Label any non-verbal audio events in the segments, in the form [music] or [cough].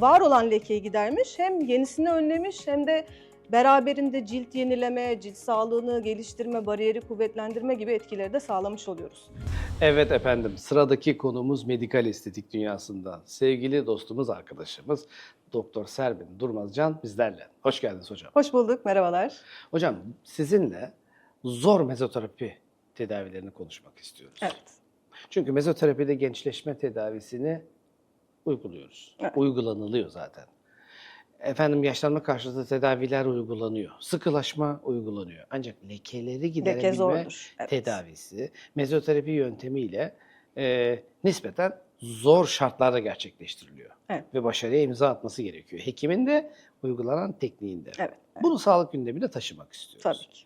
var olan lekeyi gidermiş, hem yenisini önlemiş hem de beraberinde cilt yenileme, cilt sağlığını geliştirme, bariyeri kuvvetlendirme gibi etkileri de sağlamış oluyoruz. Evet efendim, sıradaki konumuz medikal estetik dünyasında. Sevgili dostumuz, arkadaşımız Doktor Sermin Durmazcan bizlerle. Hoş geldiniz hocam. Hoş bulduk, merhabalar. Hocam sizinle zor mezoterapi tedavilerini konuşmak istiyoruz. Evet. Çünkü mezoterapide gençleşme tedavisini uyguluyoruz. Evet. Uygulanılıyor zaten. Efendim yaşlanma karşıtı tedaviler uygulanıyor. Sıkılaşma uygulanıyor. Ancak lekeleri Leke giderebilme zordur. Evet. tedavisi mezoterapi yöntemiyle e, nispeten zor şartlarda gerçekleştiriliyor. Evet. Ve başarıya imza atması gerekiyor. Hekimin de uygulanan tekniğinde. Evet. evet. Bunu sağlık gündemine taşımak istiyoruz. Tabii ki.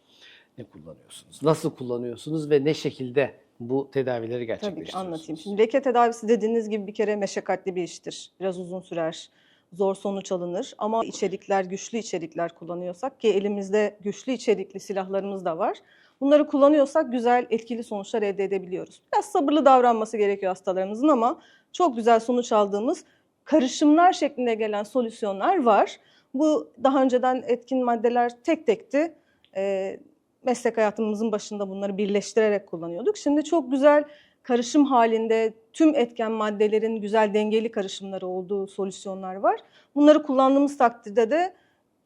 Ne kullanıyorsunuz? Nasıl kullanıyorsunuz ve ne şekilde bu tedavileri Tabii ki gerçekleştiriyorsunuz? anlatayım. Şimdi leke tedavisi dediğiniz gibi bir kere meşakkatli bir iştir. Biraz uzun sürer. Zor sonuç alınır ama içerikler, güçlü içerikler kullanıyorsak ki elimizde güçlü içerikli silahlarımız da var. Bunları kullanıyorsak güzel, etkili sonuçlar elde edebiliyoruz. Biraz sabırlı davranması gerekiyor hastalarımızın ama çok güzel sonuç aldığımız karışımlar şeklinde gelen solüsyonlar var. Bu daha önceden etkin maddeler tek tekti. Ee, meslek hayatımızın başında bunları birleştirerek kullanıyorduk. Şimdi çok güzel karışım halinde tüm etken maddelerin güzel dengeli karışımları olduğu solüsyonlar var. Bunları kullandığımız takdirde de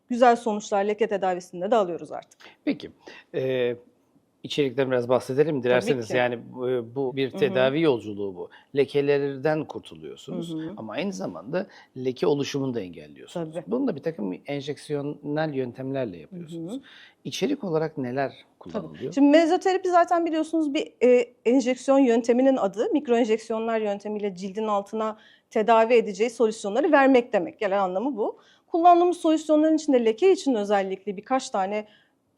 güzel sonuçlar leke tedavisinde de alıyoruz artık. Peki. E, içerikten biraz bahsedelim dilerseniz. Yani bu, bir tedavi yolculuğu bu. Lekelerden kurtuluyorsunuz Hı hı. ama aynı zamanda leke oluşumunu da engelliyorsunuz. Tabii. Bunu da bir takım enjeksiyonel yöntemlerle yapıyorsunuz. Hı hı. İçerik olarak neler kullanılıyor? Şimdi mezoterapi zaten biliyorsunuz bir e, enjeksiyon yönteminin adı. Mikro enjeksiyonlar yöntemiyle cildin altına tedavi edeceği solüsyonları vermek demek. Gelen anlamı bu. Kullandığımız solüsyonların içinde leke için özellikle birkaç tane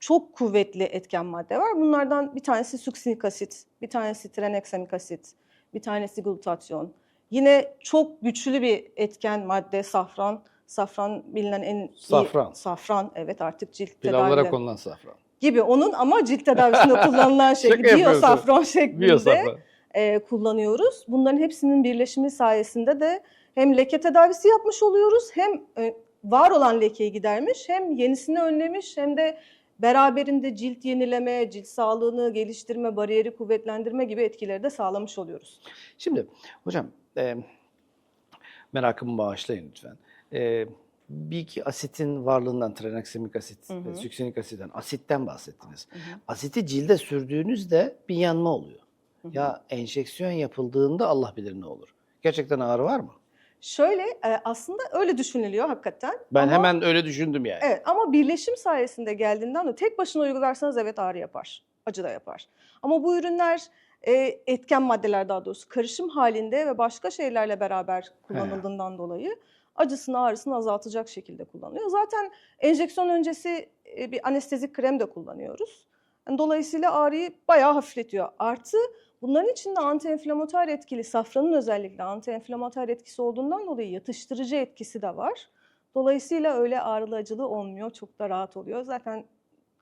çok kuvvetli etken madde var. Bunlardan bir tanesi suksinik asit, bir tanesi tranexamik asit, bir tanesi glutatyon. Yine çok güçlü bir etken madde safran. Safran bilinen en iyi... Safran. Safran, evet artık cilt Pilavlara tedavileri konulan safran. gibi onun ama cilt tedavisinde [laughs] kullanılan şekli yapıyorsun. biyosafran şeklinde Biyosafran. e, kullanıyoruz. Bunların hepsinin birleşimi sayesinde de hem leke tedavisi yapmış oluyoruz hem e, var olan lekeyi gidermiş hem yenisini önlemiş hem de beraberinde cilt yenileme, cilt sağlığını geliştirme, bariyeri kuvvetlendirme gibi etkileri de sağlamış oluyoruz. Şimdi hocam e, merakımı bağışlayın lütfen. E, bir iki asitin varlığından, tranexamik asit Hı hı. suksinik asitten, asitten bahsettiniz. Hı hı. Asiti cilde sürdüğünüzde bir yanma oluyor. Hı hı. Ya enjeksiyon yapıldığında Allah bilir ne olur. Gerçekten ağrı var mı? Şöyle e, aslında öyle düşünülüyor hakikaten. Ben Ama- hemen öyle düşündüm yani. Evet ama birleşim sayesinde geldiğinden de tek başına uygularsanız evet ağrı yapar, acı da yapar. Ama bu ürünler e, etken maddeler daha doğrusu karışım halinde ve başka şeylerle beraber kullanıldığından dolayı acısını ağrısını azaltacak şekilde kullanılıyor. Zaten enjeksiyon öncesi e, bir anestezik krem de kullanıyoruz. Yani dolayısıyla ağrıyı bayağı hafifletiyor. Artı bunların içinde antiinflamatuar etkili, safranın özellikle antiinflamatuar etkisi olduğundan dolayı yatıştırıcı etkisi de var. Dolayısıyla öyle ağrılı acılı olmuyor. Çok da rahat oluyor. Zaten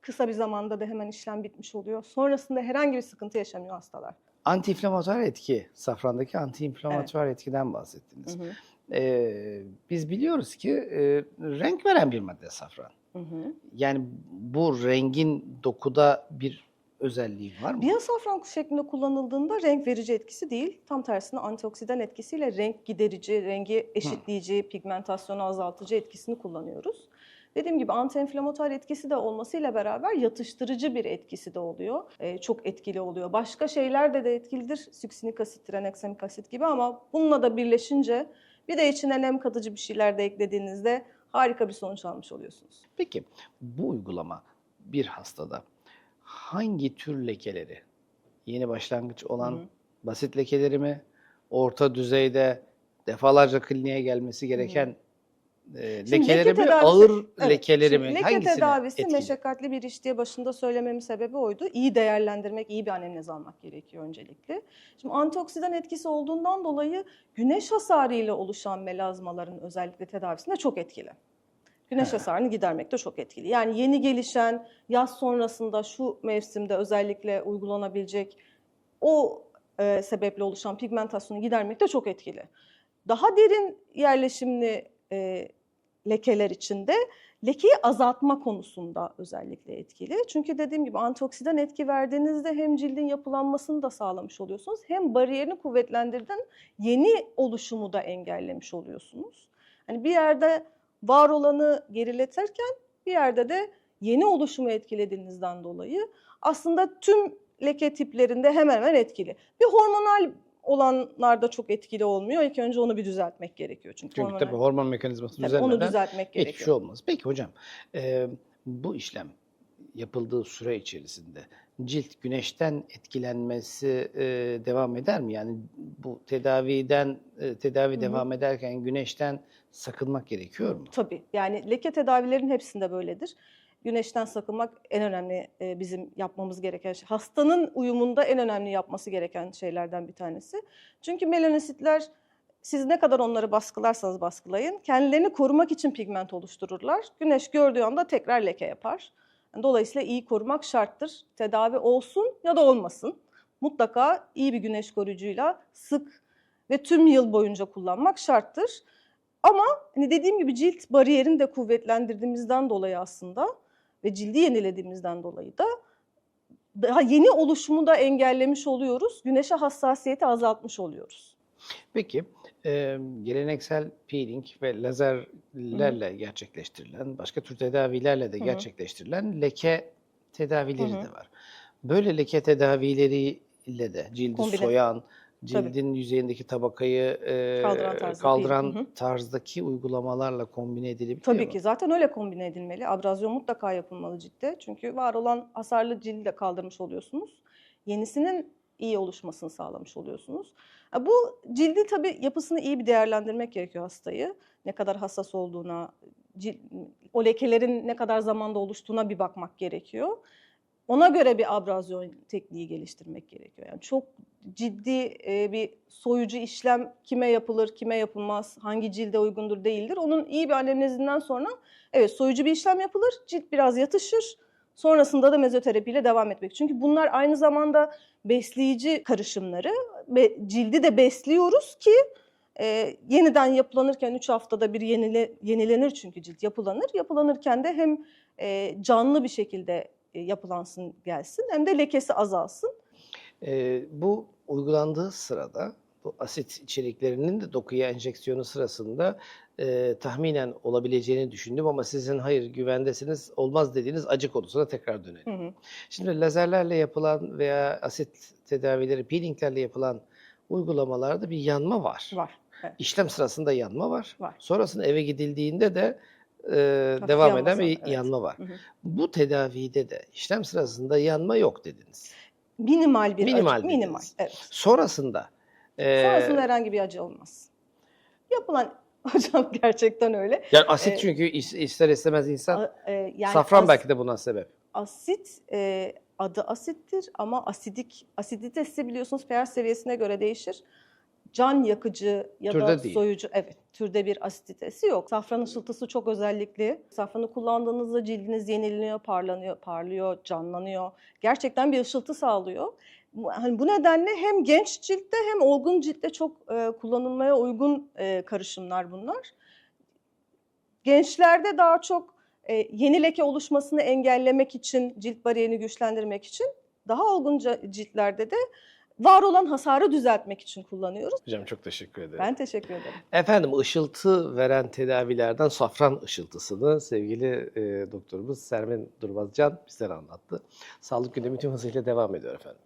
kısa bir zamanda da hemen işlem bitmiş oluyor. Sonrasında herhangi bir sıkıntı yaşamıyor hastalar. Antiinflamatuar etki, safrandaki antiinflamatuar etkiden bahsettiniz. Hı hı. Ee, biz biliyoruz ki e, renk veren bir madde safran. Hı hı. Yani bu rengin dokuda bir özelliği var mı? Biyosafran şeklinde kullanıldığında renk verici etkisi değil, tam tersine antioksidan etkisiyle renk giderici, rengi eşitleyici, pigmentasyonu azaltıcı etkisini kullanıyoruz. Dediğim gibi antiinflamatuar etkisi de olmasıyla beraber yatıştırıcı bir etkisi de oluyor. Ee, çok etkili oluyor. Başka şeyler de de etkilidir. Süksinik asit, tranexamik asit gibi ama bununla da birleşince bir de içine nem katıcı bir şeyler de eklediğinizde harika bir sonuç almış oluyorsunuz. Peki bu uygulama bir hastada hangi tür lekeleri, yeni başlangıç olan Hı hı. basit lekeleri mi, orta düzeyde defalarca kliniğe gelmesi gereken e, Şimdi lekeleri leke mi, tedavisi- ağır Evet, lekeleri mi? Leke tedavisi etkili? meşakkatli bir iş diye başında söylememin sebebi oydu. İyi değerlendirmek, iyi bir anamnez almak gerekiyor öncelikle. Şimdi antioksidan etkisi olduğundan dolayı güneş hasarıyla oluşan melazmaların özellikle tedavisinde çok etkili. Güneş He. hasarını gidermekte çok etkili. Yani yeni gelişen yaz sonrasında şu mevsimde özellikle uygulanabilecek o e, sebeple oluşan pigmentasyonu gidermekte çok etkili. Daha derin yerleşimli e, lekeler için de lekeyi azaltma konusunda özellikle etkili. Çünkü dediğim gibi antioksidan etki verdiğinizde hem cildin yapılanmasını da sağlamış oluyorsunuz hem bariyerini kuvvetlendirden yeni oluşumu da engellemiş oluyorsunuz. Hani bir yerde var olanı geriletirken bir yerde de yeni oluşumu etkilediğinizden dolayı aslında tüm leke tiplerinde hemen hemen etkili. Bir hormonal olanlarda çok etkili olmuyor. İlk önce onu bir düzeltmek gerekiyor. Çünkü, Çünkü hormonal- tabii hormon mekanizması Tabii düzenlemeden onu düzeltmek hiçbir gerekiyor. şey olmaz. Peki hocam, e, bu işlem yapıldığı süre içerisinde cilt güneşten etkilenmesi e, devam eder mi? Yani bu tedaviden e, tedavi Hı hı. devam ederken güneşten sakınmak gerekiyor mu? Tabii. Yani leke tedavilerin hepsinde böyledir. Güneşten sakınmak en önemli e, bizim yapmamız gereken şey. Hastanın uyumunda en önemli yapması gereken şeylerden bir tanesi. Çünkü melanositler siz ne kadar onları baskılarsanız baskılayın kendilerini korumak için pigment oluştururlar. Güneş gördüğü anda tekrar leke yapar. Dolayısıyla iyi korumak şarttır. Tedavi olsun ya da olmasın. Mutlaka iyi bir güneş koruyucuyla sık ve tüm yıl boyunca kullanmak şarttır. Ama hani dediğim gibi cilt bariyerini de kuvvetlendirdiğimizden dolayı aslında ve cildi yenilediğimizden dolayı da daha yeni oluşumu da engellemiş oluyoruz. Güneşe hassasiyeti azaltmış oluyoruz. Peki, e, geleneksel peeling ve lazerlerle gerçekleştirilen, başka tür tedavilerle de Hı hı. gerçekleştirilen leke tedavileri Hı hı. de var. Böyle leke tedavileriyle de cildi Kombine. soyan, cildin yüzeyindeki tabakayı e, Kaldıran tarzda kaldıran değil. Tarzdaki uygulamalarla kombine edilebiliyor Tabii mu? ki zaten öyle kombine edilmeli. Abrazyon mutlaka yapılmalı ciltte. Çünkü var olan hasarlı cildi de kaldırmış oluyorsunuz. Yenisinin iyi oluşmasını sağlamış oluyorsunuz. Bu cildi tabii yapısını iyi bir değerlendirmek gerekiyor hastayı. Ne kadar hassas olduğuna, cil- o lekelerin ne kadar zamanda oluştuğuna bir bakmak gerekiyor. Ona göre bir abrazyon tekniği geliştirmek gerekiyor. Yani çok ciddi e, bir soyucu işlem kime yapılır, kime yapılmaz, hangi cilde uygundur değildir. Onun iyi bir anamnezinden sonra evet soyucu bir işlem yapılır, cilt biraz yatışır. Sonrasında da mezoterapiyle devam etmek. Çünkü bunlar aynı zamanda besleyici karışımları. Be, cildi de besliyoruz ki e, yeniden yapılanırken 3 haftada bir yenile, yenilenir çünkü cilt yapılanır. Yapılanırken de hem e, canlı bir şekilde e, yapılansın gelsin hem de lekesi azalsın. E, bu uygulandığı sırada bu asit içeriklerinin de dokuya enjeksiyonu sırasında e, tahminen olabileceğini düşündüm ama sizin hayır güvendesiniz olmaz dediğiniz acı konusuna tekrar dönelim. Hı hı. Şimdi lazerlerle yapılan veya asit tedavileri, peelinglerle yapılan uygulamalarda bir yanma var. Var. Evet. İşlem sırasında yanma var. Var. Sonrasında eve gidildiğinde de e, devam yanması eden bir evet. yanma var. Hı hı. Bu tedavide de işlem sırasında yanma yok dediniz. Minimal bir Minimal acı. Minimal. Evet. Sonrasında e, Sonrasında herhangi bir acı olmaz. Yapılan [laughs] hocam gerçekten öyle. yani asit e, çünkü is- ister istemez insan e, yani safran as- belki de buna sebep. asit e, adı asittir ama asidik asiditesi biliyorsunuz pH seviyesine göre değişir. Can yakıcı ya da Türde değil. soyucu evet türde bir asiditesi yok. Safran ışıltısı çok özellikli. Safranı kullandığınızda cildiniz yenileniyor, parlanıyor, parlıyor, canlanıyor. Gerçekten bir ışıltı sağlıyor. Bu, hani bu nedenle hem genç ciltte hem olgun ciltte çok e, kullanılmaya uygun e, karışımlar bunlar. Gençlerde daha çok e, yeni leke oluşmasını engellemek için, cilt bariyerini güçlendirmek için, daha olgun ciltlerde de var olan hasarı düzeltmek için kullanıyoruz. Hocam çok teşekkür ederim. Ben teşekkür ederim. Efendim ışıltı veren tedavilerden safran ışıltısını sevgili e, doktorumuz Sermin Durmazcan bizlere anlattı. Sağlık gündemi tüm hızıyla devam ediyor efendim.